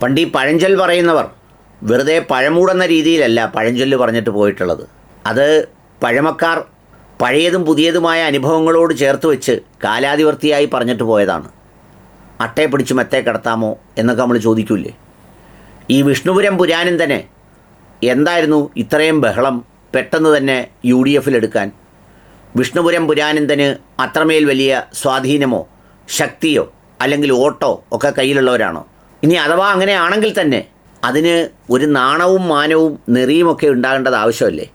പണ്ട് ഈ പഴഞ്ചൊൽ പറയുന്നവർ വെറുതെ പഴമൂടെന്ന രീതിയിലല്ല പഴഞ്ചൊല്ല് പറഞ്ഞിട്ട് പോയിട്ടുള്ളത്. അത് പഴമക്കാർ പഴയതും പുതിയതുമായ അനുഭവങ്ങളോട് ചേർത്ത് വെച്ച് കാലാതിവർത്തിയായി പറഞ്ഞിട്ട് പോയതാണ്. അട്ടയെ പിടിച്ച് മെത്തേ കിടത്താമോ എന്നൊക്കെ നമ്മൾ ചോദിക്കൂലേ ഈ വിഷ്ണുപുരം പുരാനും തന്നെ എന്തായിരുന്നു ഇത്രയും ബഹളം പെട്ടെന്ന് തന്നെ യു ഡി എഫിലെടുക്കാൻ വിഷ്ണുപുരം പുരാനന്ദന് അത്രമേൽ വലിയ സ്വാധീനമോ ശക്തിയോ അല്ലെങ്കിൽ ഓട്ടോ ഒക്കെ കയ്യിലുള്ളവരാണോ? ഇനി അഥവാ അങ്ങനെയാണെങ്കിൽ തന്നെ അതിന് ഒരു നാണവും മാനവും നെറിയുമൊക്കെ ഉണ്ടാകേണ്ടത് ആവശ്യമല്ലേ?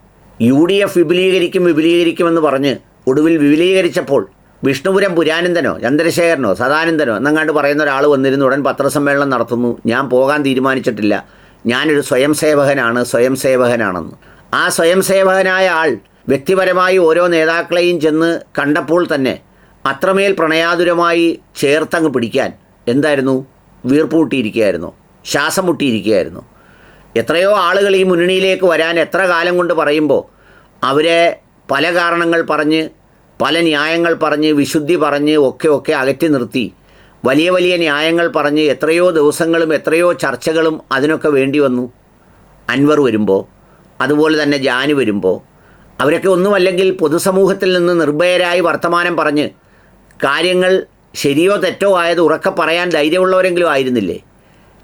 യു ഡി എഫ് വിപുലീകരിക്കും വിപുലീകരിക്കുമെന്ന് പറഞ്ഞ് ഒടുവിൽ വിപുലീകരിച്ചപ്പോൾ വിഷ്ണുപുരം പുരാനന്ദനോ ചന്ദ്രശേഖരനോ സദാനന്ദനോ എന്നങ്ങാണ്ട് പറയുന്ന ഒരാൾ വന്നിരുന്നു ഉടൻ പത്രസമ്മേളനം നടത്തുന്നു. ഞാൻ പോകാൻ തീരുമാനിച്ചിട്ടില്ല. ഞാനൊരു സ്വയം സേവകനാണ് സ്വയം സേവകനാണെന്ന്. ആ സ്വയം സേവകനായ ആൾ വ്യക്തിപരമായി ഓരോ നേതാക്കളെയും ചെന്ന് കണ്ടപ്പോൾ തന്നെ അത്രമേൽ പ്രണയാതുരമായി ചേർത്തങ്ങ് പിടിക്കാൻ. എന്തായിരുന്നു? വീർപ്പ് മുട്ടിയിരിക്കുകയായിരുന്നു ശ്വാസം മുട്ടിയിരിക്കുകയായിരുന്നു. എത്രയോ ആളുകൾ ഈ മുന്നണിയിലേക്ക് വരാൻ എത്ര കാലം കൊണ്ട് പറയുമ്പോൾ അവരെ പല കാരണങ്ങൾ പറഞ്ഞ് പല ന്യായങ്ങൾ പറഞ്ഞ് വിശുദ്ധി പറഞ്ഞ് ഒക്കെ ഒക്കെ അകറ്റി നിർത്തി. വലിയ വലിയ ന്യായങ്ങൾ പറഞ്ഞ് എത്രയോ ദിവസങ്ങളും എത്രയോ ചർച്ചകളും അതിനൊക്കെ വേണ്ടി വന്നു. അൻവർ വരുമ്പോൾ അതുപോലെ തന്നെ ജാന് വരുമ്പോൾ അവരൊക്കെ ഒന്നുമല്ലെങ്കിൽ പൊതുസമൂഹത്തിൽ നിന്ന് നിർഭയരായി വർത്തമാനം പറഞ്ഞ് കാര്യങ്ങൾ ശരിയോ തെറ്റോ ആയത് ഉറക്കെ പറയാൻ ധൈര്യമുള്ളവരെങ്കിലും ആയിരുന്നില്ലേ?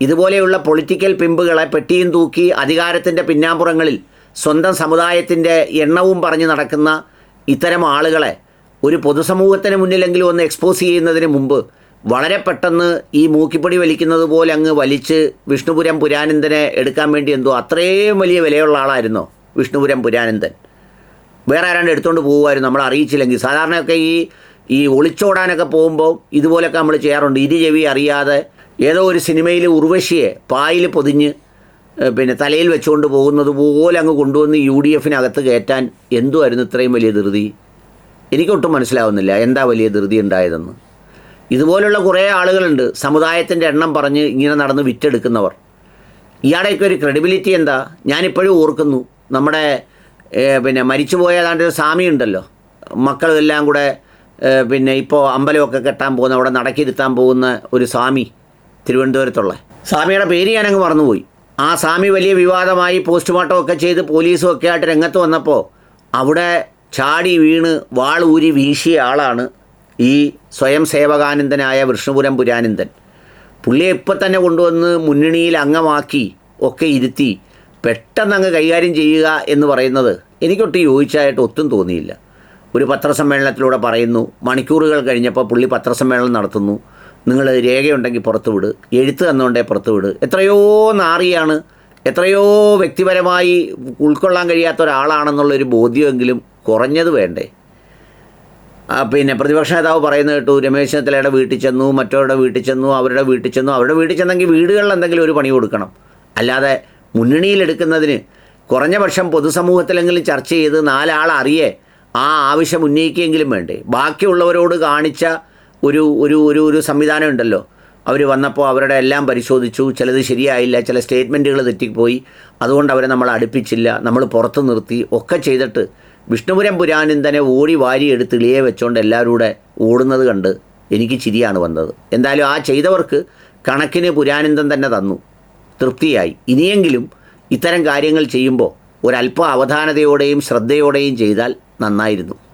ഇതുപോലെയുള്ള പൊളിറ്റിക്കൽ പിമ്പുകളെ പെട്ടിയും തൂക്കി അധികാരത്തിന്റെ പിന്നാമ്പുറങ്ങളിൽ സ്വന്തം സമുദായത്തിന്റെ എണ്ണവും പറഞ്ഞ് നടക്കുന്ന ഇത്തരം ആളുകളെ ഒരു പൊതുസമൂഹത്തിന് മുന്നിലെങ്കിലും ഒന്ന് എക്സ്പോസ് ചെയ്യുന്നതിന് മുമ്പ് വളരെ പെട്ടെന്ന് ഈ മൂക്കിപ്പൊടി വലിക്കുന്നത് പോലെ അങ്ങ് വലിച്ച് വിഷ്ണുപുരം പുരാനന്ദനെ എടുക്കാൻ വേണ്ടി എന്തോ അത്രയും വലിയ വിലയുള്ള ആളായിരുന്നോ വിഷ്ണുപുരം പുരാനന്ദൻ? വേറെ ആരാണ്ട് എടുത്തുകൊണ്ട് പോകുമായിരുന്നു നമ്മൾ അറിയിച്ചില്ലെങ്കിൽ. സാധാരണയൊക്കെ ഈ ഈ ഒളിച്ചോടാനൊക്കെ പോകുമ്പോൾ ഇതുപോലൊക്കെ നമ്മൾ ചെയ്യാറുണ്ട്. ഇരു ചെവി അറിയാതെ ഏതോ ഒരു സിനിമയിൽ ഉർവശിയെ പായിൽ പൊതിഞ്ഞ് പിന്നെ തലയിൽ വെച്ചുകൊണ്ട് പോകുന്നത് പോലെ അങ്ങ് കൊണ്ടുവന്ന് യു ഡി എഫിനകത്ത് കയറ്റാൻ എന്തുമായിരുന്നു ഇത്രയും വലിയ ധൃതി? എനിക്കൊട്ടും മനസ്സിലാവുന്നില്ല എന്താ വലിയ ധൃതി ഉണ്ടായതെന്ന്. ഇതുപോലുള്ള കുറേ ആളുകളുണ്ട്. സമുദായത്തിന്റെ എണ്ണം പറഞ്ഞ് ഇങ്ങനെ നടന്ന് വിറ്റെടുക്കുന്നവർ. ഇയാളെയൊക്കെ ഒരു ക്രെഡിബിലിറ്റി എന്താ? ഞാനിപ്പോഴും ഓർക്കുന്നു. നമ്മുടെ പിന്നെ മരിച്ചുപോയ ഏതാണ്ട് ഒരു സ്വാമി ഉണ്ടല്ലോ മക്കളെല്ലാം കൂടെ പിന്നെ ഇപ്പോൾ അമ്പലമൊക്കെ കെട്ടാൻ പോകുന്ന അവിടെ നടക്കിരുത്താൻ പോകുന്ന ഒരു സ്വാമി തിരുവനന്തപുരത്തുള്ള. സ്വാമിയുടെ പേര് ഞാനങ്ങ് മറന്നുപോയി. ആ സ്വാമി വലിയ വിവാദമായി പോസ്റ്റ്മോർട്ടം ഒക്കെ ചെയ്ത് പോലീസും ഒക്കെ ആയിട്ട് രംഗത്ത് വന്നപ്പോൾ അവിടെ ചാടി വീണ് വാളൂരി വീശിയ ആളാണ് ഈ സ്വയം സേവകാനന്ദനായ വിഷ്ണുപുരം പുരാനന്ദൻ. പുള്ളിയെ ഇപ്പം തന്നെ കൊണ്ടുവന്ന് മുന്നണിയിൽ അംഗമാക്കി ഒക്കെ ഇരുത്തി പെട്ടെന്ന് അങ്ങ് കൈകാര്യം ചെയ്യുക എന്ന് പറയുന്നത് എനിക്കൊട്ടും യോജിച്ചായിട്ട് ഒത്തും തോന്നിയില്ല. ഒരു പത്രസമ്മേളനത്തിലൂടെ പറയുന്നു മണിക്കൂറുകൾ കഴിഞ്ഞപ്പോൾ പുള്ളി പത്രസമ്മേളനം നടത്തുന്നു. നിങ്ങൾ രേഖയുണ്ടെങ്കിൽ പുറത്തുവിട് എഴുത്ത് തന്നുകൊണ്ടേ പുറത്തുവിട് എത്രയോ നാറിയാണ് എത്രയോ വ്യക്തിപരമായി ഉൾക്കൊള്ളാൻ കഴിയാത്ത ഒരാളാണെന്നുള്ളൊരു ബോധ്യമെങ്കിലും കുറഞ്ഞത് വേണ്ടേ? പിന്നെ പ്രതിപക്ഷ നേതാവ് പറയുന്നത് കേട്ടു രമേശ് ചെന്നിത്തലയുടെ വീട്ടിൽ ചെന്നു മറ്റവരുടെ വീട്ടിൽ ചെന്നു അവരുടെ വീട്ടിൽ ചെന്നു അവരുടെ വീട്ടിൽ ചെന്നെങ്കിൽ വീടുകളിൽ എന്തെങ്കിലും ഒരു പണി കൊടുക്കണം. അല്ലാതെ മുന്നണിയിലെടുക്കുന്നതിന് കുറഞ്ഞ പക്ഷം പൊതുസമൂഹത്തിലെങ്കിലും ചർച്ച ചെയ്ത് നാലാൾ അറിയേ ആ ആവശ്യം ഉന്നയിക്കുകയെങ്കിലും വേണ്ടേ? ബാക്കിയുള്ളവരോട് കാണിച്ച ഒരു ഒരു ഒരു ഒരു സംവിധാനം ഉണ്ടല്ലോ. അവർ വന്നപ്പോൾ അവരുടെ എല്ലാം പരിശോധിച്ചു. ചിലത് ശരിയായില്ല ചില സ്റ്റേറ്റ്മെന്റുകൾ തെറ്റിപ്പോയി. അതുകൊണ്ട് അവരെ നമ്മൾ അടുപ്പിച്ചില്ല നമ്മൾ പുറത്ത് നിർത്തി. ഒക്കെ ചെയ്തിട്ട് വിഷ്ണുപുരം പുരാനന്ദനെ ഓടി വാരി എടുത്ത് ഇളിയെ വെച്ചുകൊണ്ട് എല്ലാവരും കൂടെ ഓടുന്നത് കണ്ട് എനിക്ക് ചിരിയാണ് വന്നത്. എന്തായാലും ആ ചെയ്തവർക്ക് കണക്കിന് പുരാനന്ദൻ തന്നെ തന്നു. തൃപ്തിയായി. ഇനിയെങ്കിലും ഇത്തരം കാര്യങ്ങൾ ചെയ്യുമ്പോൾ ഒരല്പ അവധാനതയോടെയും ശ്രദ്ധയോടെയും ചെയ്താൽ നന്നായിരുന്നു.